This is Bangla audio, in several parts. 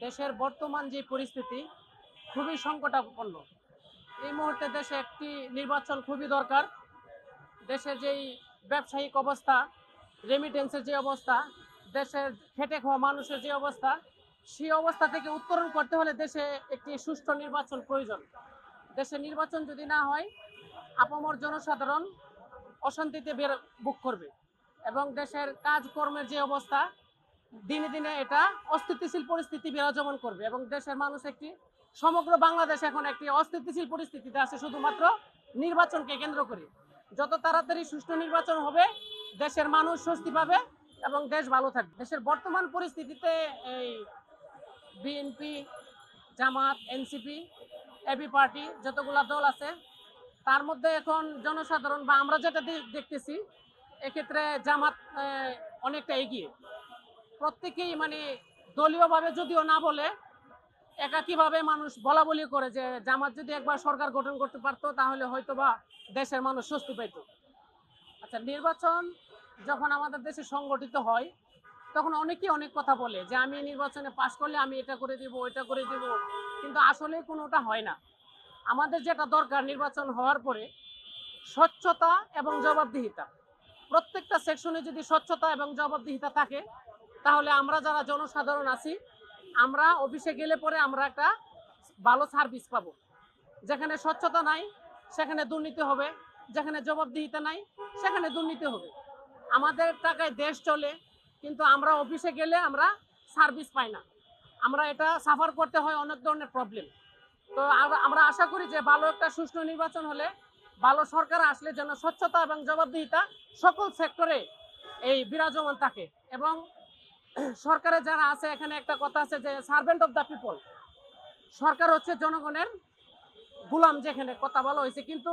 দেশের বর্তমান যে পরিস্থিতি, খুবই সংকটাপন্ন। এই মুহূর্তে দেশে একটি নির্বাচন খুবই দরকার। দেশের যেই ব্যবসায়িক অবস্থা রেমিটেন্সের যে অবস্থা, দেশের খেটে খাওয়া মানুষের যে অবস্থা সেই অবস্থা থেকে উত্তরণ করতে হলে দেশে একটি সুষ্ঠু নির্বাচন প্রয়োজন। দেশে নির্বাচন যদি না হয়, আপামর জনসাধারণ অশান্তিতে বের বুক করবে। এবং দেশের কাজকর্মের যে অবস্থা দিনে দিনে এটা অস্থিতিশীল পরিস্থিতি বিরাজমান করবে এবং দেশের মানুষ একটি সমগ্র বাংলাদেশ এখন একটি অস্থিতিশীল পরিস্থিতিতে আছে, শুধুমাত্র নির্বাচনকে কেন্দ্র করে। যত তাড়াতাড়ি সুষ্ঠু নির্বাচন হবে, দেশের মানুষ স্বস্তি পাবে এবং দেশ ভালো থাকবে। দেশের বর্তমান পরিস্থিতিতে এই BNP, Jamaat, NCP, AB party যতগুলা দল আছে, তার মধ্যে এখন জনসাধারণ, বা আমরা যেটা দেখতেছি, এক্ষেত্রে জামাত অনেকটা এগিয়ে। প্রত্যেকেই মানে দলীয়ভাবে যদিও না বলে, একাকীভাবে মানুষ বলা বলি করে যে জামাত যদি একবার সরকার গঠন করতে পারতো, তাহলে হয়তো বা দেশের মানুষ স্বস্তি পাইত। আচ্ছা নির্বাচন যখন আমাদের দেশে সংগঠিত হয়, তখন অনেকেই অনেক কথা বলে যে আমি নির্বাচনে পাশ করলে আমি এটা করে দিব, ওইটা করে দিব, কিন্তু আসলে কোনোটা হয় না। আমাদের যেটা দরকার নির্বাচন হওয়ার পরে স্বচ্ছতা এবং জবাবদিহিতা। প্রত্যেকটা সেকশনে যদি স্বচ্ছতা এবং জবাবদিহিতা থাকে তাহলে আমরা যারা জনসাধারণ আছি, আমরা অফিসে গেলে পরে আমরা একটা ভালো সার্ভিস পাবো। যেখানে স্বচ্ছতা নাই, সেখানে দুর্নীতি হবে। যেখানে জবাবদিহিতা নাই, সেখানে দুর্নীতি হবে। আমাদের টাকায় দেশ চলে, কিন্তু আমরা অফিসে গেলে আমরা সার্ভিস পাই না। আমরা এটা সাফার করতে হয় অনেক ধরনের প্রবলেম তো আমরা- আশা করি যে ভালো একটা সুষ্ঠু নির্বাচন হলে ভালো সরকার আসলে যেন স্বচ্ছতা এবং জবাবদিহিতা সকল সেক্টরে এই বিরাজমান থাকে এবং সরকারে যারা আছে, এখানে একটা কথা আছে যে সার্ভেন্ট অফ দ্য পিপল সরকার হচ্ছে জনগণের গুলাম যেখানে কথা বলা হয়েছে। কিন্তু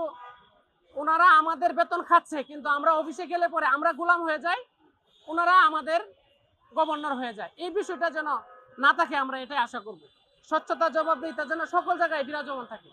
ওনারা আমাদের বেতন খাচ্ছে, কিন্তু আমরা অফিসে গেলে পরে আমরা গুলাম হয়ে যাই, ওনারা আমাদের গভর্নর হয়ে যায়। এই বিষয়টা যেন না থাকে, আমরা এটাই আশা করব। স্বচ্ছতা জবাবদিহিতা যেন সকল জায়গায় বিরাজমান থাকে।